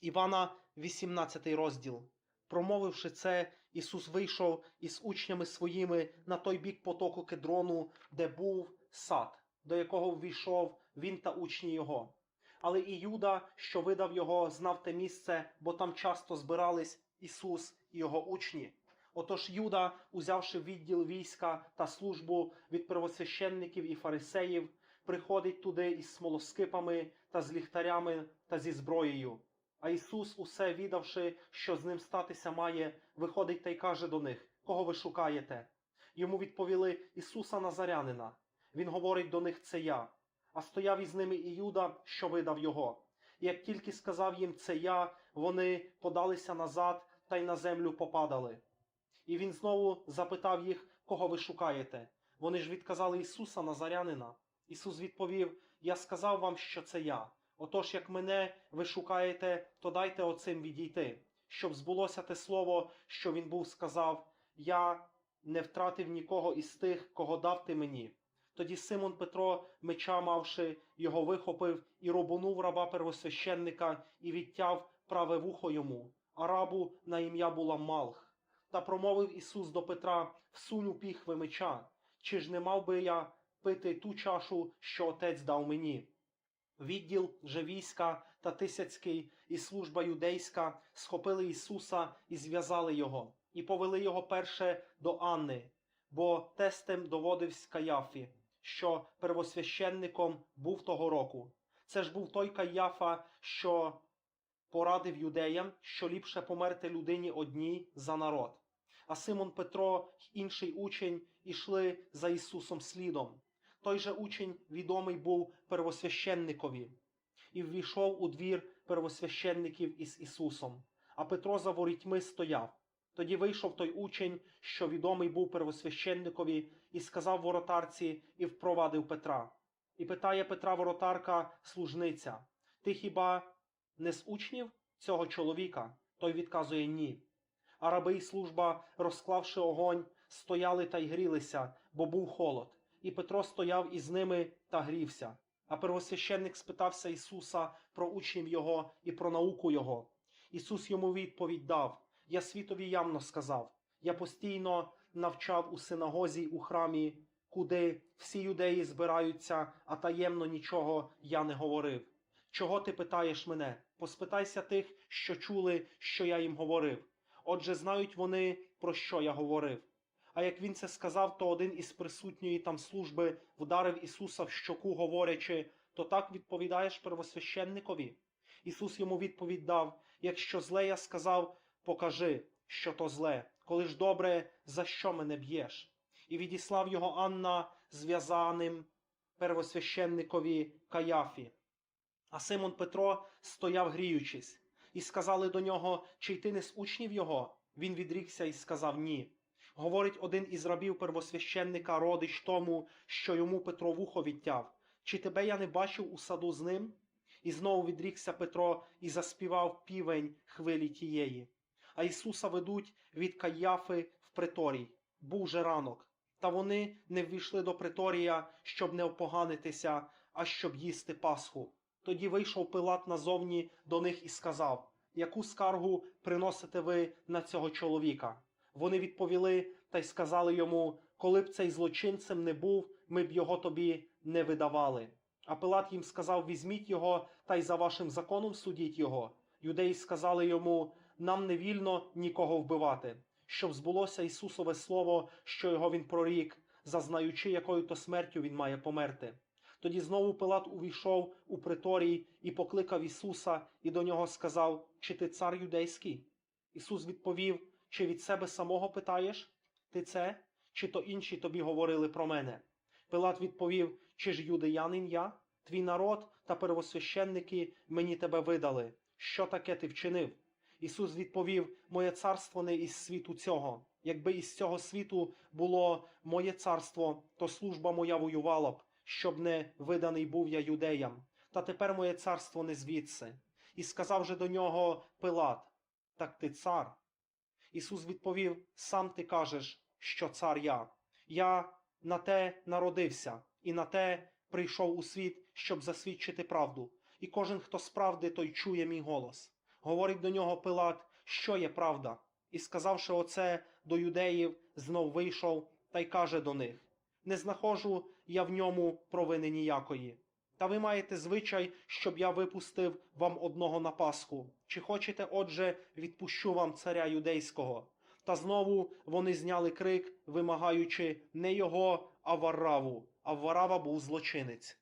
Івана, 18 розділ. Промовивши це, Ісус вийшов із учнями своїми на той бік потоку Кедрону, де був сад, до якого ввійшов він та учні його. Але і Юда, що видав його, знав те місце, бо там часто збирались Ісус і його учні. Отож Юда, узявши відділ війська та службу від первосвященників і фарисеїв, приходить туди із смолоскипами та з ліхтарями та зі зброєю. А Ісус, усе відавши, що з ним статися має, виходить та й каже до них: Кого ви шукаєте? Йому відповіли Ісуса Назарянина. Він говорить до них: Це я. А стояв із ними і Юда, що видав його. І як тільки сказав їм це я, вони подалися назад та й на землю попадали. І він знову запитав їх, кого ви шукаєте. Вони ж відказали Ісуса Назарянина. Ісус відповів: Я сказав вам, що це я. Отож, як мене ви шукаєте, то дайте оцим відійти, щоб збулося те слово, що він був сказав: Я не втратив нікого із тих, кого дав ти мені. Тоді Симон Петро, меча мавши, його вихопив і рубанув раба первосвященника і відтяв праве вухо йому, а рабу на ім'я була Малх. Та промовив Ісус до Петра: Всунь у піхви меча, чи ж не мав би я пити ту чашу, що отець дав мені? Відділ же війська та тисяцький і служба юдейська схопили Ісуса і зв'язали його, і повели його перше до Анни, бо тестем доводився Каяфі, що первосвященником був того року. Це ж був той Каяфа, що порадив юдеям, що ліпше померти людині одній за народ. А Симон Петро інший учень ішли за Ісусом слідом. Той же учень відомий був первосвященникові і ввійшов у двір первосвященників із Ісусом, а Петро за ворітьми стояв. Тоді вийшов той учень, що відомий був первосвященникові, і сказав воротарці, і впровадив Петра. І питає Петра воротарка, служниця: Ти хіба не з учнів цього чоловіка? Той відказує ні. А раби й служба, розклавши огонь, стояли та й грілися, бо був холод. І Петро стояв із ними та грівся. А первосвященник спитався Ісуса про учнів Його і про науку Його. Ісус йому відповідь дав: Я світові явно сказав. Я постійно навчав у синагозі у храмі, куди всі юдеї збираються, а таємно нічого я не говорив. Чого ти питаєш мене? Поспитайся тих, що чули, що я їм говорив. Отже, знають вони, про що я говорив. А як він це сказав, то один із присутньої там служби вдарив Ісуса в щоку, говорячи, то так відповідаєш первосвященникові? Ісус йому відповідь дав: якщо зле я сказав, покажи, що то зле, коли ж добре, за що мене б'єш? І відіслав його Анна зв'язаним первосвященникові Каяфі. А Симон Петро стояв гріючись, і сказали до нього, чи й ти не з учнів його? Він відрікся і сказав ні. Говорить один із рабів первосвященника, родич тому, що йому Петро вухо відтяв. Чи тебе я не бачив у саду з ним? І знову відрікся Петро і заспівав півень хвилі тієї. А Ісуса ведуть від Каяфи в приторій. Був же ранок. Та вони не ввійшли до приторія, щоб не опоганитися, а щоб їсти Пасху. Тоді вийшов Пилат назовні до них і сказав: Яку скаргу приносите ви на цього чоловіка? Вони відповіли та й сказали йому: Коли б цей злочинцем не був, ми б його тобі не видавали. А Пилат їм сказав: Візьміть його та й за вашим законом судіть його. Юдеї сказали йому: Нам не вільно нікого вбивати, щоб збулося Ісусове слово, що його він прорік, зазнаючи, якою то смертю він має померти. Тоді знову Пилат увійшов у приторій і покликав Ісуса, і до нього сказав: Чи ти цар юдейський? Ісус відповів: Чи від себе самого питаєш? Ти це, чи то інші тобі говорили про мене? Пилат відповів: Чи ж юдеянин я? Твій народ та первосвященники мені тебе видали. Що таке ти вчинив? Ісус відповів: Моє царство не із світу цього. Якби із цього світу було моє царство, то служба моя воювала б, щоб не виданий був я юдеям. Та тепер моє царство не звідси. І сказав же до нього Пилат: Так ти цар. Ісус відповів: Сам ти кажеш, що цар я. Я на те народився, і на те прийшов у світ, щоб засвідчити правду. І кожен, хто з правди, той чує мій голос. Говорить до нього Пилат, що є правда. І сказавши оце до юдеїв, знов вийшов та й каже до них: Не знаходжу я в ньому провини ніякої. Та ви маєте звичай, щоб я випустив вам одного на Пасху. Чи хочете, отже, відпущу вам царя юдейського? Та знову вони зняли крик, вимагаючи не його, а вараву. А Варава був злочинець.